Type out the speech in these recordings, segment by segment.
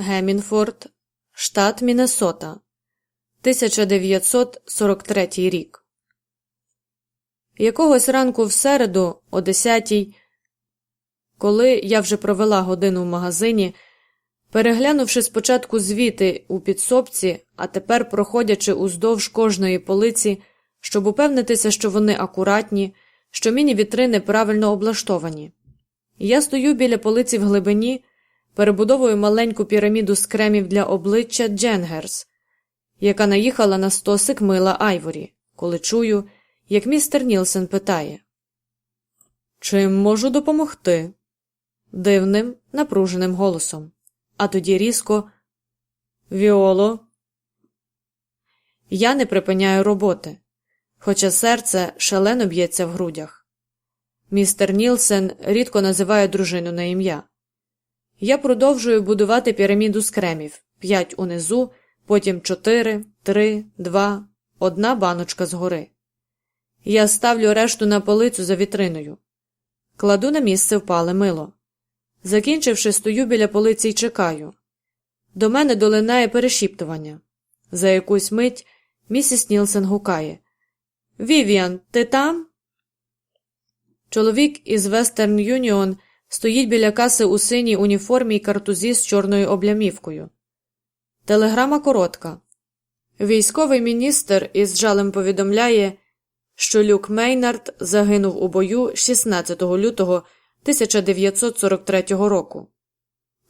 Гемінфорд, штат Міннесота, 1943 рік. Якогось ранку в середу, о 10-й, коли я вже провела годину в магазині, переглянувши спочатку звіти у підсобці, а тепер проходячи уздовж кожної полиці, щоб упевнитися, що вони акуратні, що міні-вітрини правильно облаштовані. Я стою біля полиці в глибині, перебудовую маленьку піраміду з кремів для обличчя Дженгерс, яка наїхала на стосик мила Айворі, коли чую, як містер Нілсен питає Чим можу допомогти? дивним, напруженим голосом. А тоді різко Віоло. Я не припиняю роботи, хоча серце шалено б'ється в грудях. Містер Нілсен рідко називає дружину на ім'я. Я продовжую будувати піраміду з кремів п'ять унизу, потім чотири, три, два, одна баночка згори. Я ставлю решту на полицю за вітриною. Кладу на місце впале мило. Закінчивши, стою біля полиці й чекаю. До мене долинає перешіптування. За якусь мить місіс Нілсен гукає Вівіан, ти там? Чоловік із Вестерн Юніон стоїть біля каси у синій уніформі й картузі з чорною облямівкою. Телеграма коротка. Військовий міністр із жалем повідомляє, що Люк Мейнард загинув у бою 16 лютого 1943 року.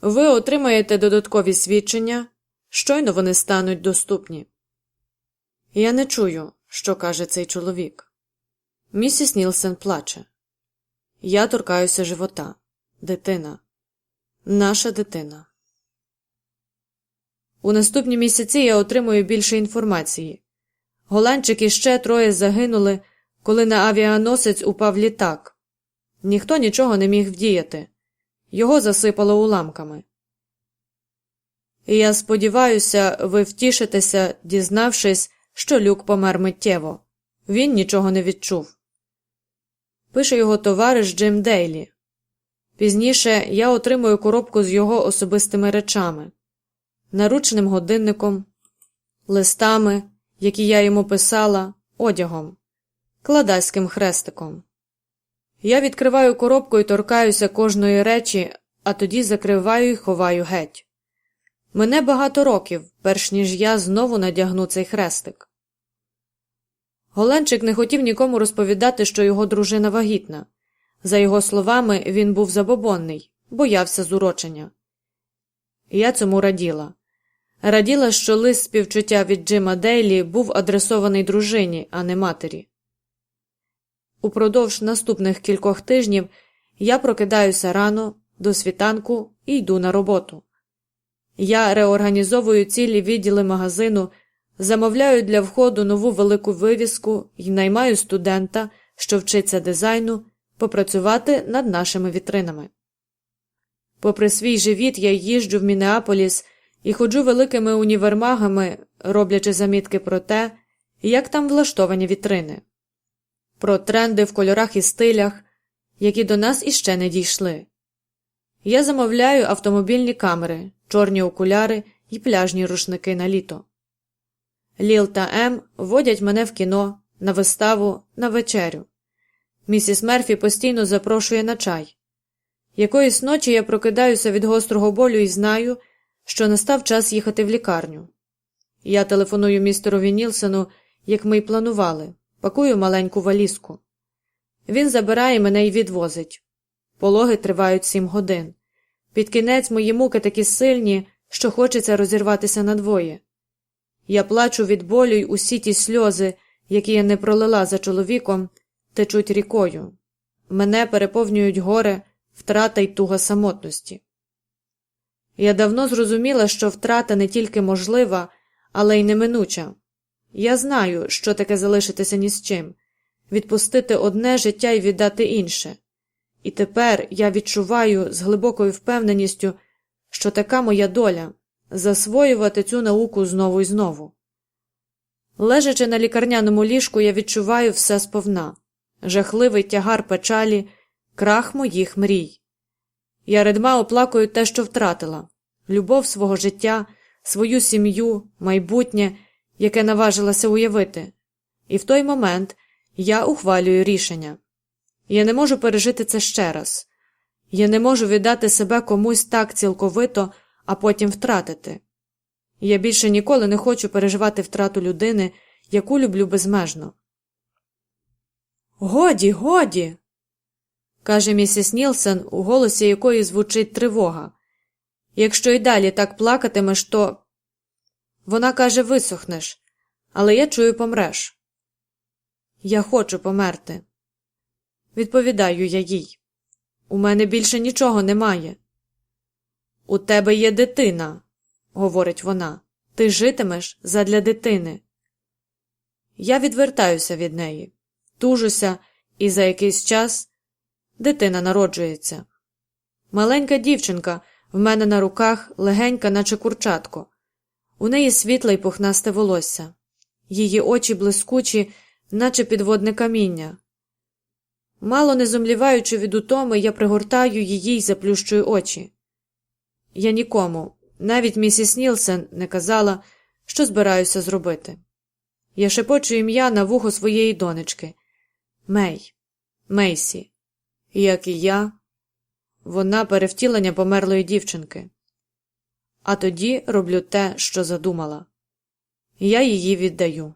Ви отримаєте додаткові свідчення, щойно вони стануть доступні. Я не чую, що каже цей чоловік. Місіс Нілсен плаче. Я торкаюся живота. Дитина. Наша дитина. У наступні місяці я отримую більше інформації. Голландчик і ще троє загинули, коли на авіаносець упав літак. Ніхто нічого не міг вдіяти. Його засипало уламками. І я сподіваюся, ви втішитеся, дізнавшись, що люк помер миттєво. Він нічого не відчув. Пише його товариш Джим Дейлі. Пізніше я отримую коробку з його особистими речами, наручним годинником, листами, які я йому писала, одягом, кладайським хрестиком. Я відкриваю коробку і торкаюся кожної речі, а тоді закриваю і ховаю геть. Мене багато років, перш ніж я знову надягну цей хрестик. Голенчик не хотів нікому розповідати, що його дружина вагітна. За його словами, він був забобонний, боявся зурочення. Я цьому раділа. Раділа, що лист співчуття від Джима Дейлі був адресований дружині, а не матері. Упродовж наступних кількох тижнів я прокидаюся рано, до світанку і йду на роботу. Я реорганізовую цілі відділи магазину, замовляю для входу нову велику вивіску і наймаю студента, що вчиться дизайну, попрацювати над нашими вітринами. Попри свій живіт, я їжджу в Мінеаполіс і ходжу великими універмагами, роблячи замітки про те, як там влаштовані вітрини, про тренди в кольорах і стилях, які до нас іще не дійшли. Я замовляю автомобільні камери, чорні окуляри і пляжні рушники на літо. Ліл та Ем водять мене в кіно, на виставу, на вечерю. Місіс Мерфі постійно запрошує на чай. Якоїсь ночі я прокидаюся від гострого болю і знаю, що настав час їхати в лікарню. Я телефоную містерові Нілсену, як ми й планували, пакую маленьку валізку. Він забирає мене і відвозить. Пологи тривають сім годин. Під кінець мої муки такі сильні, що хочеться розірватися надвоє. Я плачу від болю й усі ті сльози, які я не пролила за чоловіком, течуть рікою. Мене переповнюють горе, втрата й туга самотності. Я давно зрозуміла, що втрата не тільки можлива, але й неминуча. Я знаю, що таке залишитися ні з чим, відпустити одне життя і віддати інше. І тепер я відчуваю з глибокою впевненістю, що така моя доля засвоювати цю науку знову і знову. Лежачи на лікарняному ліжку, я відчуваю все сповна жахливий тягар печалі, крах моїх мрій. Я редма оплакую те, що втратила любов свого життя, свою сім'ю, майбутнє, яке наважилася уявити. І в той момент я ухвалюю рішення. Я не можу пережити це ще раз. Я не можу віддати себе комусь так цілковито, а потім втратити. Я більше ніколи не хочу переживати втрату людини, яку люблю безмежно. Годі, годі. каже місіс Нілсен, у голосі якої звучить тривога. Якщо й далі так плакатимеш, то. Вона каже, висохнеш, але я чую, помреш. Я хочу померти. Відповідаю я їй. У мене більше нічого немає. У тебе є дитина, говорить вона. Ти житимеш задля дитини. Я відвертаюся від неї, тужуся, і за якийсь час дитина народжується. Маленька дівчинка в мене на руках легенька, наче курчатко. У неї світле й пухнасте волосся, її очі блискучі, наче підводне каміння. Мало не зумліваючи від утоми, я пригортаю її й заплющую очі. Я нікому, навіть місіс Нілсен, не казала, що збираюся зробити. Я шепочу ім'я на вухо своєї донечки Мей, Мейсі, як і я, вона перевтілення померлої дівчинки. А тоді роблю те, що задумала. Я її віддаю.